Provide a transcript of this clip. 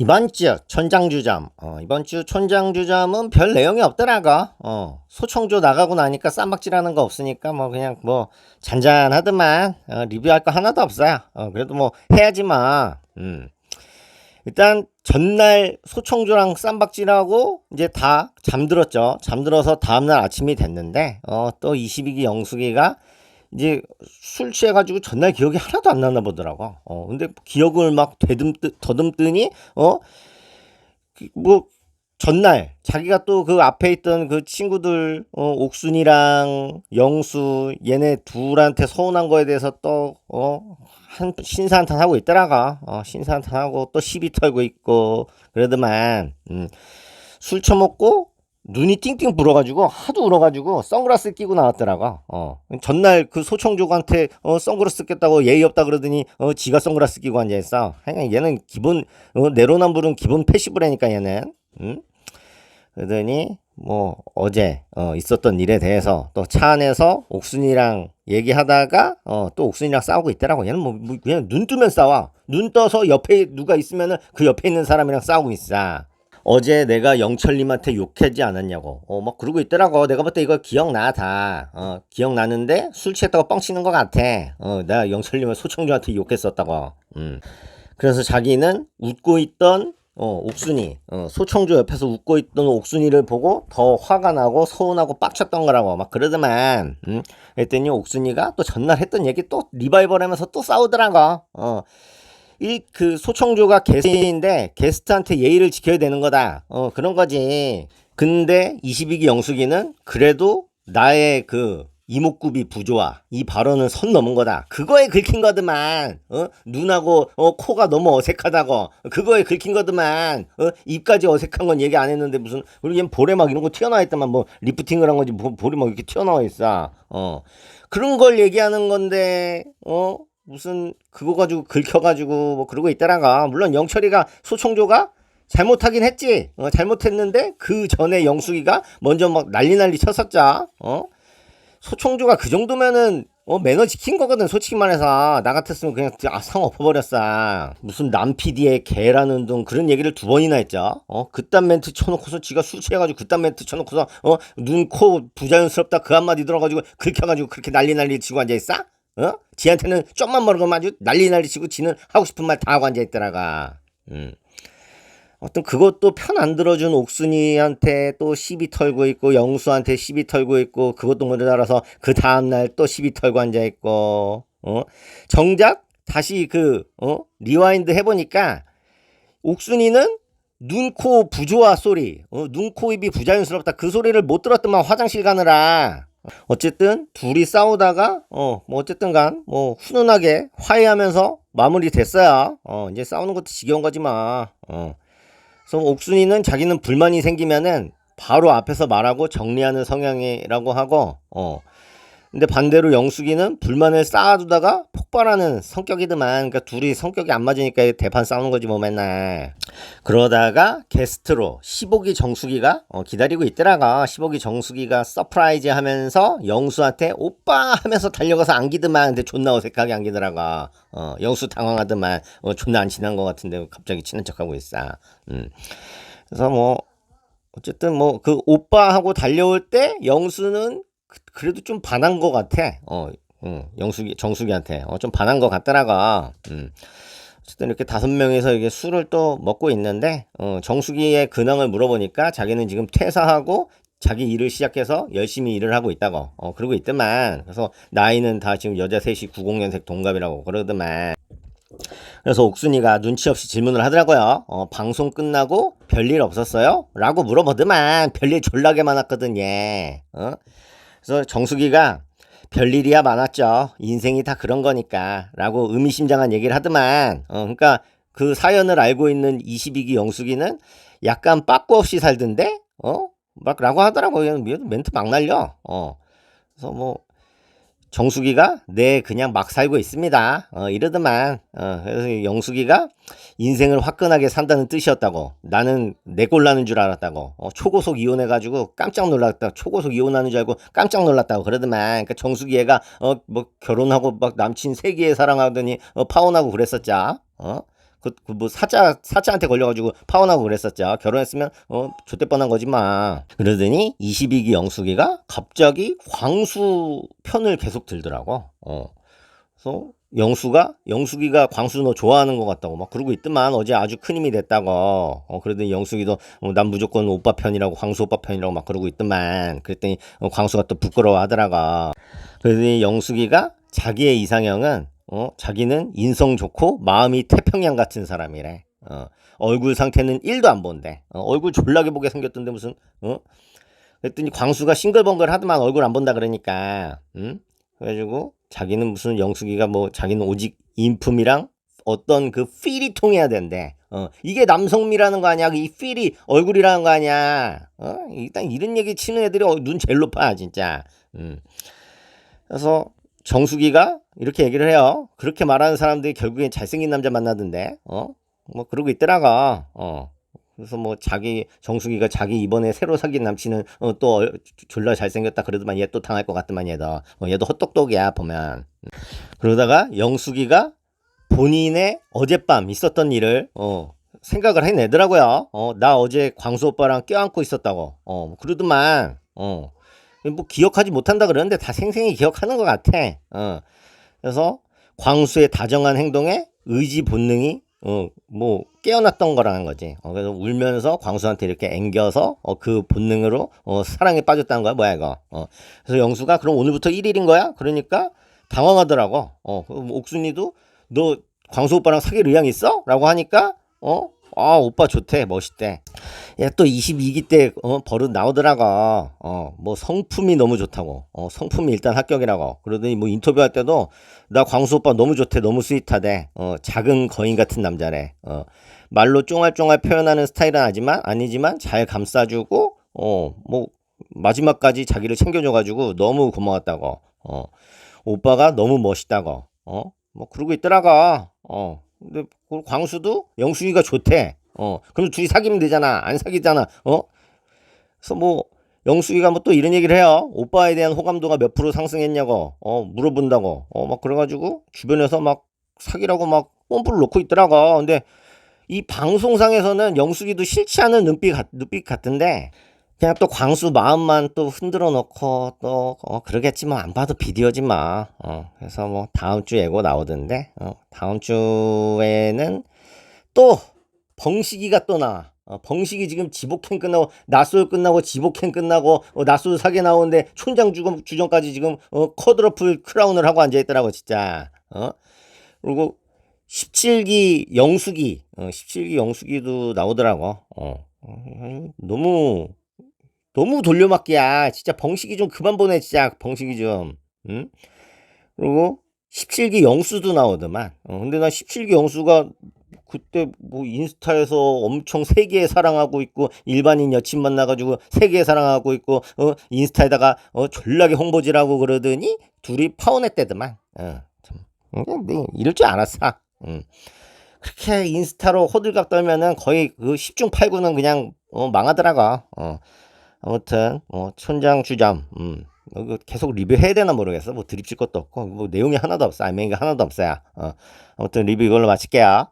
이번 주 천장주점 어, 이번 주 천장주점은 별 내용이 없더라고. 어, 소청조 나가고 나니까 쌈박질하는 거 없으니까 뭐 그냥 뭐 잔잔하더만 어, 리뷰할 거 하나도 없어요. 어, 그래도 뭐 해야지 뭐. 음. 일단 전날 소청조랑 쌈박질하고 이제 다 잠들었죠. 잠들어서 다음날 아침이 됐는데 어, 또 22기 영숙이가 이제 술 취해가지고 전날 기억이 하나도 안 나나 보더라고. 어, 근데 기억을 막 되듬뜨, 더듬더니, 어, 그 뭐, 전날, 자기가 또 그 앞에 있던 그 친구들, 어, 옥순이랑 영수, 얘네 둘한테 서운한 거에 대해서 또, 어, 한, 신사한탄 하고 있더라가. 어, 신사한탄 하고 또 시비 털고 있고, 그러더만, 음, 술 처먹고, 눈이 띵띵 불어가지고 하도 울어가지고 선글라스 끼고 나왔더라고. 어. 전날 그 소청족한테 어, 선글라스 꼈다고 예의 없다 그러더니 어, 지가 선글라스 끼고 앉아있어. 하여간 얘는 기본 어, 내로남불은 기본 패시브라니까 얘는. 응? 그러더니 뭐 어제 어, 있었던 일에 대해서 또 차 안에서 옥순이랑 얘기하다가 어, 또 옥순이랑 싸우고 있더라고. 얘는 뭐, 뭐 그냥 눈 뜨면 싸워. 눈 떠서 옆에 누가 있으면은 그 옆에 있는 사람이랑 싸우고 있어. 어제 내가 영철님한테 욕하지 않았냐고. 어, 막 그러고 있더라고. 내가 볼때 이거 기억나, 다. 어, 기억나는데 술 취했다고 뻥 치는 것 같아. 어, 내가 영철님을 소청주한테 욕했었다고. 음. 그래서 자기는 웃고 있던 어, 옥순이, 어, 소청주 옆에서 웃고 있던 옥순이를 보고 더 화가 나고 서운하고 빡쳤던 거라고 막 그러더만, 음, 그랬더니 옥순이가 또 전날 했던 얘기 또 리바이벌 하면서 또 싸우더라고, 어, 이 그 소청조가 게스트인데 게스트한테 예의를 지켜야 되는 거다. 어 그런 거지. 근데 22기 영숙이는 그래도 나의 그 이목구비 부조화 이 발언은 선 넘은 거다. 그거에 긁힌 거드만. 어 눈하고 어 코가 너무 어색하다고. 그거에 긁힌 거드만. 어 입까지 어색한 건 얘기 안 했는데 무슨 우리 얘 볼에 막 이런 거 튀어나와 있다만 뭐 리프팅을 한 거지 뭐 볼이 막 이렇게 튀어나와 있어. 어 그런 걸 얘기하는 건데 어 무슨 그거 가지고 긁혀가지고 뭐 그러고 있다라가. 물론 영철이가 소청조가 잘못하긴 했지. 어, 잘못했는데 그 전에 영숙이가 먼저 막 난리 난리 쳤었자. 어? 소청조가 그 정도면은 어 매너 지킨 거거든 솔직히 말해서. 나 같았으면 그냥 아 상 엎어버렸어. 무슨 남 PD의 개라는 둥 그런 얘기를 두 번이나 했죠. 어 그딴 멘트 쳐놓고서 지가 술 취해가지고 그딴 멘트 쳐놓고서 어눈 코 부자연스럽다 그 한마디 들어가지고 긁혀가지고 그렇게 난리 난리 치고 앉아있어 어? 지한테는 좀만 모르고 아주 난리 난리 치고 지는 하고 싶은 말 다 하고 앉아있더라가. 음. 어떤 그것도 편 안 들어준 옥순이한테 또 시비 털고 있고 영수한테 시비 털고 있고 그것도 모두 알아서 그 다음날 또 시비 털고 앉아있고 어? 정작 다시 그 어? 리와인드 해보니까 옥순이는 눈, 코 부조화 소리 어? 눈, 코, 입이 부자연스럽다 그 소리를 못 들었더만 화장실 가느라 어쨌든 둘이 싸우다가 어 뭐 어쨌든 간 뭐 훈훈하게 화해하면서 마무리 됐어요. 어 이제 싸우는 것도 지겨운 거지 마. 어. 그래서 옥순이는 자기는 불만이 생기면은 바로 앞에서 말하고 정리하는 성향이라고 하고 어. 근데 반대로 영숙이는 불만을 쌓아두다가 폭발하는 성격이더만. 그러니까 둘이 성격이 안 맞으니까 대판 싸우는 거지 뭐 맨날. 그러다가 게스트로 15기 정수기가 어, 기다리고 있더라가 15기 정수기가 서프라이즈 하면서 영수한테 오빠 하면서 달려가서 안기더만. 근데 존나 어색하게 안기더라가 어, 영수 당황하더만. 어, 존나 안 친한 것 같은데 갑자기 친한 척하고 있어. 음. 그래서 뭐 어쨌든 뭐 그 오빠하고 달려올 때 영수는 그- 그래도 좀 반한 것 같아. 어, 응, 영숙이, 정숙이한테. 어, 좀 반한 것 같더라가. 음. 어쨌든 이렇게 다섯 명이서 이게 술을 또 먹고 있는데, 어, 정숙이의 근황을 물어보니까 자기는 지금 퇴사하고 자기 일을 시작해서 열심히 일을 하고 있다고. 어, 그러고 있더만. 그래서 나이는 다 지금 여자 셋이 90년생 동갑이라고 그러더만. 그래서 옥순이가 눈치 없이 질문을 하더라고요. 어, 방송 끝나고 별일 없었어요? 라고 물어보더만. 별일 졸라게 많았거든, 얘. 어? 그래서 정수기가 별일이야 많았죠. 인생이 다 그런 거니까. 라고 의미심장한 얘기를 하더만. 어, 그러니까 그 사연을 알고 있는 22기 영숙이는 약간 빠꾸 없이 살던데? 어? 막 라고 하더라고요. 멘트 막 날려. 어. 그래서 뭐, 정수기가 네 그냥 막 살고 있습니다. 어, 이러더만. 어, 그래서 영숙이가 인생을 화끈하게 산다는 뜻이었다고. 나는 내꼴 나는 줄 알았다고. 어, 초고속 이혼해 가지고 깜짝 놀랐다. 초고속 이혼하는 줄 알고 깜짝 놀랐다고 그러더만. 그러니까 정수기 애가 어, 뭐 결혼하고 막 남친 세기에 사랑하더니 어, 파혼하고 그랬었자. 어? 그, 그 뭐 사자 사자한테 걸려가지고 파혼하고 그랬었죠. 결혼했으면 어 좆대 뻔한 거지 마. 그러더니 22기 영숙이가 갑자기 광수 편을 계속 들더라고. 어. 그래서 영수가 영숙이가 광수 너 좋아하는 것 같다고 막 그러고 있더만 어제 아주 큰 힘이 됐다고. 어 그러더니 영숙이도 어, 난 무조건 오빠 편이라고 광수 오빠 편이라고 막 그러고 있더만. 그랬더니 어, 광수가 또 부끄러워하더라고. 그러더니 영숙이가 자기의 이상형은 어 자기는 인성 좋고 마음이 태평양 같은 사람이래. 어 얼굴 상태는 1도 안 본대. 어, 얼굴 졸라게 보게 생겼던데 무슨 어 그랬더니 광수가 싱글벙글 하더만 얼굴 안 본다 그러니까 응? 그래가지고 자기는 무슨 영숙이가 뭐 자기는 오직 인품이랑 어떤 그 필이 통해야 된대. 어 이게 남성미라는 거 아니야? 이 필이 얼굴이라는 거 아니야? 어 일단 이런 얘기 치는 애들이 어, 눈 제일 높아 진짜. 음. 그래서 정숙이가 이렇게 얘기를 해요. 그렇게 말하는 사람들이 결국엔 잘생긴 남자 만나던데. 어? 뭐 그러고 있더라가. 어. 그래서 뭐 자기 정숙이가 자기 이번에 새로 사귄 남친은 어, 또 얼- 졸라 잘생겼다 그러더만 얘 또 당할 것 같더만 얘도 어, 얘도 헛똑똑이야 보면 그러다가 영숙이가 본인의 어젯밤 있었던 일을 어, 생각을 해내더라고요 어, 나 어제 광수 오빠랑 껴안고 있었다고 어, 뭐 그러더만 어, 뭐 기억하지 못한다 그러는데 다 생생히 기억하는 것 같아 어, 그래서 광수의 다정한 행동에 의지 본능이 어, 뭐 깨어났던 거라는 거지. 어, 그래서 울면서 광수한테 이렇게 앵겨서 어, 그 본능으로 어, 사랑에 빠졌다는 거야. 뭐야 이거. 어, 그래서 영수가 그럼 오늘부터 1일인 거야? 그러니까 당황하더라고. 어, 옥순이도 너 광수 오빠랑 사귈 의향 있어? 라고 하니까 어, 아 오빠 좋대 멋있대. 야 또 22기 때 어, 버릇 나오더라고. 어, 뭐 성품이 너무 좋다고. 어, 성품이 일단 합격이라고. 그러더니 뭐 인터뷰할 때도 나 광수 오빠 너무 좋대. 너무 스윗하대. 어, 작은 거인 같은 남자래. 어, 말로 쫑알쫑알 표현하는 스타일은 아니지만 아니지만 잘 감싸주고 어, 뭐 마지막까지 자기를 챙겨줘가지고 너무 고마웠다고. 어, 오빠가 너무 멋있다고. 어, 뭐 그러고 있더라가. 어, 근데 그 광수도 영숙이가 좋대. 어, 그럼 둘이 사귀면 되잖아. 안 사귀잖아. 어? 그래서 뭐 영숙이가 뭐 또 이런 얘기를 해요. 오빠에 대한 호감도가 몇 프로 상승했냐고. 어, 물어본다고. 어, 막 그래가지고 주변에서 막 사귀라고 막 뽐뿌를 놓고 있더라고. 근데 이 방송상에서는 영숙이도 싫지 않은 눈빛, 같, 눈빛 같은데 그냥 또 광수 마음만 또 흔들어 놓고 또 어, 그러겠지 뭐안 봐도 비디오지 마. 어, 그래서 뭐 다음 주 예고 나오던데 어, 다음 주에는 또 벙식이가 또 나와. 어, 벙식이 지금 지복행 끝나고 낮솔 끝나고 지복행 끝나고 어, 낮솔 사게 나오는데 촌장 주점, 주점까지 지금 어, 커드러플 크라운을 하고 앉아 있더라고 진짜. 어? 그리고 17기 영숙이 어, 17기 영숙이도 나오더라고. 어. 어, 너무 너무 돌려막기야. 진짜 벙식이 좀 그만 보내 진짜 벙식이 좀. 응? 그리고 17기 영수도 나오더만. 어, 근데 나 17기 영수가 그때 뭐 인스타에서 엄청 세계 사랑하고 있고 일반인 여친 만나가지고 세계 사랑하고 있고 어 인스타에다가 어 졸라게 홍보질하고 그러더니 둘이 파혼했대더만. 어, 참. 어, 네, 이럴 줄 알았어. 음. 그렇게 인스타로 호들갑 떨면은 거의 그 10중 8구는 그냥 어, 망하더라고. 어. 아무튼 뭐 촌장 주점 음. 이거 계속 리뷰해야 되나 모르겠어. 뭐 드립칠 것도 없고 뭐 내용이 하나도 없어. 알맹이가 하나도 없어요. 어. 아무튼 리뷰 이걸로 마칠게요.